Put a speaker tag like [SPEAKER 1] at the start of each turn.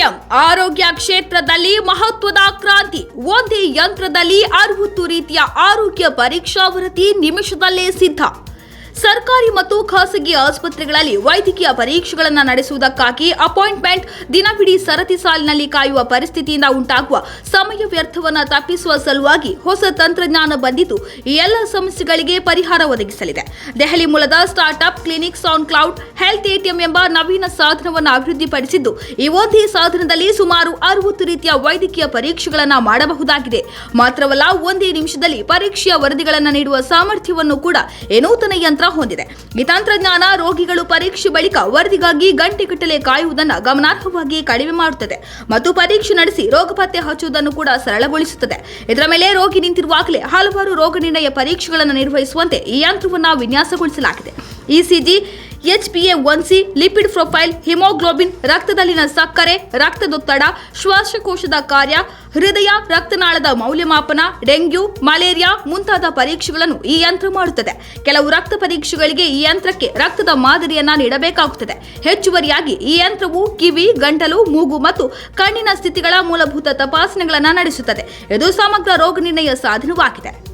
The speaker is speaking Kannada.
[SPEAKER 1] ಎಟಿಎಂ ಆರೋಗ್ಯ ಕ್ಷೇತ್ರದಲ್ಲಿ ಮಹತ್ವದ ಕ್ರಾಂತಿ ಒಂದೇ ಯಂತ್ರದಲ್ಲಿ ಅರವತ್ತು ರೀತಿಯ ಆರೋಗ್ಯ ಪರೀಕ್ಷಾ ವರದಿ ನಿಮಿಷದಲ್ಲೇ ಸಿದ್ಧ. ಸರ್ಕಾರಿ ಮತ್ತು ಖಾಸಗಿ ಆಸ್ಪತ್ರೆಗಳಲ್ಲಿ ವೈದ್ಯಕೀಯ ಪರೀಕ್ಷೆಗಳನ್ನು ನಡೆಸುವುದಕ್ಕಾಗಿ ಅಪಾಯಿಂಟ್ಮೆಂಟ್ ದಿನವಿಡೀ ಸರತಿ ಸಾಲಿನಲ್ಲಿ ಕಾಯುವ ಪರಿಸ್ಥಿತಿಯಿಂದ ಉಂಟಾಗುವ ಸಮಯ ವ್ಯರ್ಥವನ್ನು ತಪ್ಪಿಸುವ ಸಲುವಾಗಿ ಹೊಸ ತಂತ್ರಜ್ಞಾನ ಬಂದಿದ್ದು ಎಲ್ಲ ಸಮಸ್ಯೆಗಳಿಗೆ ಪರಿಹಾರ ಒದಗಿಸಲಿದೆ. ದೆಹಲಿ ಮೂಲದ startup clinics on cloud health ATM ಎಂಬ ನವೀನ ಸಾಧನವನ್ನು ಅಭಿವೃದ್ಧಿಪಡಿಸಿದ್ದು, ಈ ಒಂದೇ ಸಾಧನದಲ್ಲಿ ಸುಮಾರು ಅರವತ್ತು ರೀತಿಯ ವೈದ್ಯಕೀಯ ಪರೀಕ್ಷೆಗಳನ್ನು ಮಾಡಬಹುದಾಗಿದೆ. ಮಾತ್ರವಲ್ಲ, ಒಂದೇ ನಿಮಿಷದಲ್ಲಿ ಪರೀಕ್ಷೆಯ ವರದಿಗಳನ್ನು ನೀಡುವ ಸಾಮರ್ಥ್ಯವನ್ನು ಕೂಡ ಈ ನೂತನ ಯಂತ್ರ ಹೊಂದಿದೆ. ಈ ತಂತ್ರಜ್ಞಾನ ರೋಗಿಗಳು ಪರೀಕ್ಷೆ ಬಳಿಕ ವರದಿಗಾಗಿ ಗಂಟೆಗಟ್ಟಲೆ ಕಾಯುವುದನ್ನು ಗಮನಾರ್ಹವಾಗಿ ಕಡಿಮೆ ಮಾಡುತ್ತದೆ. ಮತ್ತು ಪರೀಕ್ಷೆ ನಡೆಸಿ ರೋಗ ಪತ್ತೆ ಹಚ್ಚುವುದನ್ನು ಕೂಡ ಸರಳಗೊಳಿಸುತ್ತದೆ. ಇದರ ಮೇಲೆ ರೋಗಿ ನಿಂತಿರುವಾಗಲೇ ಹಲವಾರು ರೋಗ ನಿರ್ಣಯ ಪರೀಕ್ಷೆಗಳನ್ನು ನಿರ್ವಹಿಸುವಂತೆ ಈ ಯಂತ್ರವನ್ನು ವಿನ್ಯಾಸಗೊಳಿಸಲಾಗಿದೆ. ECG HbA one C lipid profile haemoglobin ರಕ್ತದಲ್ಲಿನ ಸಕ್ಕರೆ, ರಕ್ತದೊತ್ತಡ, ಶ್ವಾಸಕೋಶದ ಕಾರ್ಯ, ಹೃದಯ, ರಕ್ತನಾಳದ ಮೌಲ್ಯಮಾಪನ, ಡೆಂಗ್ಯೂ, ಮಲೇರಿಯಾ ಮುಂತಾದ ಪರೀಕ್ಷೆಗಳನ್ನು ಈ ಯಂತ್ರ ಮಾಡುತ್ತದೆ. ಕೆಲವು ರಕ್ತ ಪರೀಕ್ಷೆಗಳಿಗೆ ಈ ಯಂತ್ರಕ್ಕೆ ರಕ್ತದ ಮಾದರಿಯನ್ನ ನೀಡಬೇಕಾಗುತ್ತದೆ. ಹೆಚ್ಚುವರಿಯಾಗಿ ಈ ಯಂತ್ರವು ಕಿವಿ, ಗಂಟಲು, ಮೂಗು ಮತ್ತು ಕಣ್ಣಿನ ಸ್ಥಿತಿಗಳ ಮೂಲಭೂತ ತಪಾಸಣೆಗಳನ್ನು ನಡೆಸುತ್ತದೆ. ಇದು ಸಮಗ್ರ ರೋಗ ನಿರ್ಣಯ ಸಾಧನವಾಗಿದೆ.